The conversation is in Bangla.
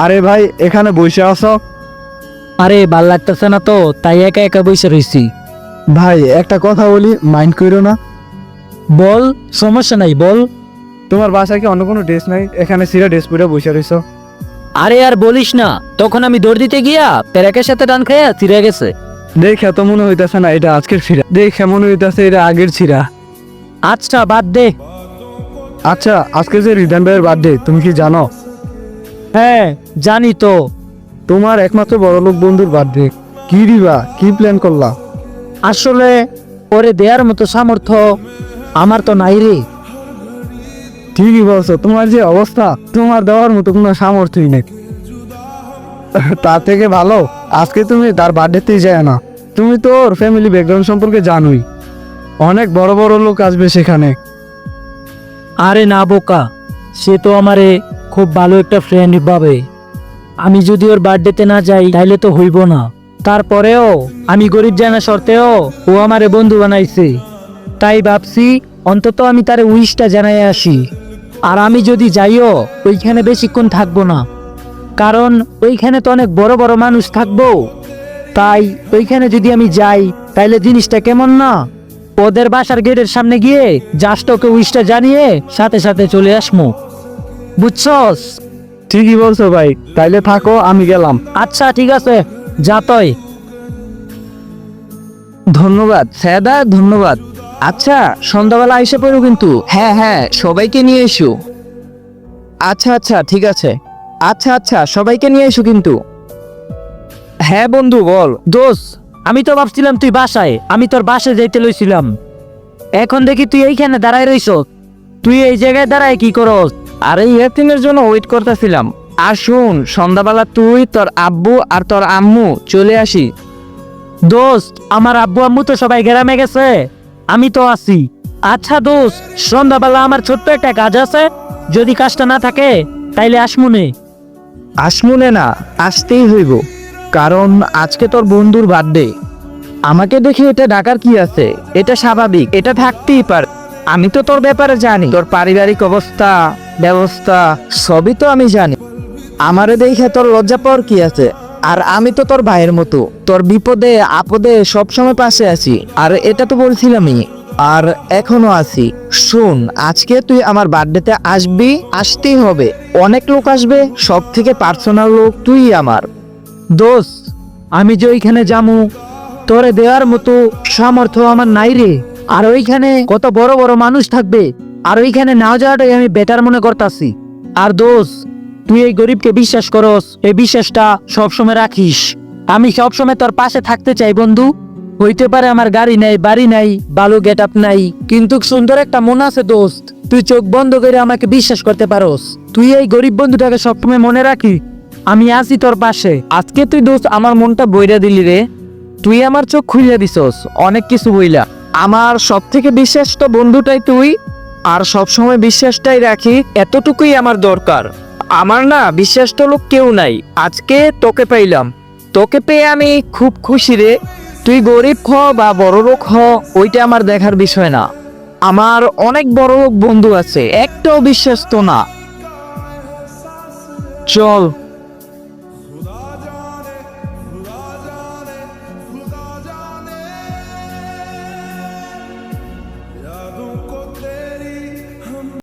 আরে ভাই এখানে বসে আছো? আরে ভালো লাগতেছে না তো তাই একা একা বসে রইছি। ভাই একটা কথা বলি মাইন্ড করো না। বল সমস্যা নাই বল। তোমার বাসায় কি অন্য কোনো ড্রেস নাই? এখানে সিরা ড্রেস পরে বসে রইছো। আরে আর বলিস না তখন আমি দৌড় দিতে গিয়া প্যারাকের সাথে টান খাইয়া ছিঁড়ে গেছে। দেখে তো মনে হইতাছে না এটা আজকের ছিরা দেখে মনে হইতাছে এটা আগের ছিরা আচ্ছা বাদ দে। আচ্ছা আজকে যে রিদান ভাইয়ের বার্থডে তুমি কি জানো? হ্যাঁ জানি তো। তোমার একমাত্র বড়লোক বন্ধুর বার্থডে কি দিবা? কি প্ল্যান করলা? আসলে ওরে দেওয়ার মতো সামর্থ্য আমার তো নাই রে। ঠিকই বলছো তোমার যে অবস্থা তোমার দেওয়ার মতো কোনো সামর্থ্যই নেই। তার থেকে ভালো আজকে তুমি তার বার্থডেতেই যায় না। তুমি তো ওর ফ্যামিলি ব্যাকগ্রাউন্ড সম্পর্কে জানোই। অনেক বড় বড় লোক আসবে সেখানে। আরে না বোকা সে তো আমারে খুব ভালো একটা ফ্রেন্ড ভাবে আমি যদি ওর বার্থডেতে না যাই, তাইলে তো হইব না। তারপরেও, আমি গরিব জানা সত্ত্বেও, ও আমারে বন্ধু বানাইছে। তাই ভাবছি, অন্তত আমি তার উইশটা জানাই আসি। আর আমি যদি যাইও, ওইখানে বেশিক্ষণ থাকব না। কারণ, ওইখানে তো অনেক বড় বড় মানুষ থাকব। তাই, ওইখানে যদি আমি যাই, তাইলে জিনিসটা কেমন না? ওদের বাসার গেটের সামনে গিয়ে জাস্ট ওকে উইশটা জানিয়ে সাথে সাথে চলে আসমু। বুঝছস? ঠিকই বলছো ভাই তাইলে থাকো আমি গেলাম। আচ্ছা ঠিক আছে যা তয় ধন্যবাদ স্যাদা ধন্যবাদ। আচ্ছা সন্ধ্যাবেলা এসে পড়ো কিন্তু। হ্যাঁ হ্যাঁ সবাইকে নিয়ে এসো। আচ্ছা আচ্ছা ঠিক আছে। আচ্ছা আচ্ছা সবাইকে নিয়ে এসো কিন্তু। হ্যাঁ বন্ধু বল। দোষ আমি তো ভাবছিলাম তুই বাসায়। আমি তোর বাসায় যাইতে লইছিলাম। এখন দেখি তুই এইখানে দাঁড়ায় রইছ তুই এই জায়গায় দাঁড়ায় কি করস? আরে ইয়াতিনের জন্য ওয়েট করতেছিলাম। আর শুন, সন্ধ্যাবেলা তুই, তোর আব্বু আর তোর আম্মু চলে আসি। দোস্ত, আমার আব্বু আম্মু তো সবাই গ্রামে গেছে। আমি তো আছি। আচ্ছা দোস্ত, সন্ধ্যাবেলা আমার ছোট্ট একটা কাজ আছে। যদি কাজটা না থাকে, তাইলে আসমুনে। আসমুনে না, আসতেই হইব। কারণ আজকে তোর বন্ধুর বার্থডে আমাকে দেখে এটা ডাকার কি আছে? এটা স্বাভাবিক, এটা থাকতেই পারে আমি তো তোর ব্যাপারে জানি। তোর পারিবারিক অবস্থা ব্যবস্থা, সবই তো আমি জানি। আমারে দেখে তোর লজ্জা পাওয়ার কি আছে? আর আমি তো তোর ভাইয়ের মতো। তোর বিপদে, আপদে সবসময় পাশে আছি। আর এটা তো বলছিলামই। আর এখনও আছি। শুন, আজকে তুই আমার বার্থডেতে আসবি, আসতেই হবে। অনেক লোক আসবে সব থেকে পার্সোনাল লোক তুই আমার। দোষ আমি যে ওইখানে যামু, তোরে দেওয়ার মতো সামর্থ্য আমার নাই রে। আর ওইখানে কত বড় বড় মানুষ থাকবে আর ওইখানে না যাওয়াটাই আমি বেটার মনে করতাছি। আর দোষ, তুই এই গরিবকে বিশ্বাস করস, এই বিশ্বাসটা সবসময় রাখিস। আমি সবসময় তোর পাশে থাকতে চাই, বন্ধু। হইতে পারে আমার গাড়ি নাই, বাড়ি নাই, বালু গেট আপ নাই, কিন্তু সুন্দর একটা মন আছে দোস্ত। তুই চোখ বন্ধ করে আমাকে বিশ্বাস করতে পারোস। তুই এই গরিব বন্ধুটাকে সবসময় মনে রাখি, আমি আছি তোর পাশে। আজকে তুই দোস্ত আমার মনটা বইরা দিলি রে। তুই আমার চোখ খুলে দিছস, অনেক কিছু বইলা আমার সব থেকে বিশ্বাস তো বন্ধুটাই তুই। আর সব সময় বিশ্বাসটাই রাখি, এতটুকুই আমার দরকার। আমার না বিশ্বাস তো লোক কেউ নাই। আজকে তোকে পাইলাম। তোকে পেয়ে আমি খুব খুশি রে। তুই গরিব হ বা বড় লোক হ, ওইটা আমার দেখার বিষয় না। আমার অনেক বড় লোক বন্ধু আছে, একটাও বিশ্বাস তো না। চল।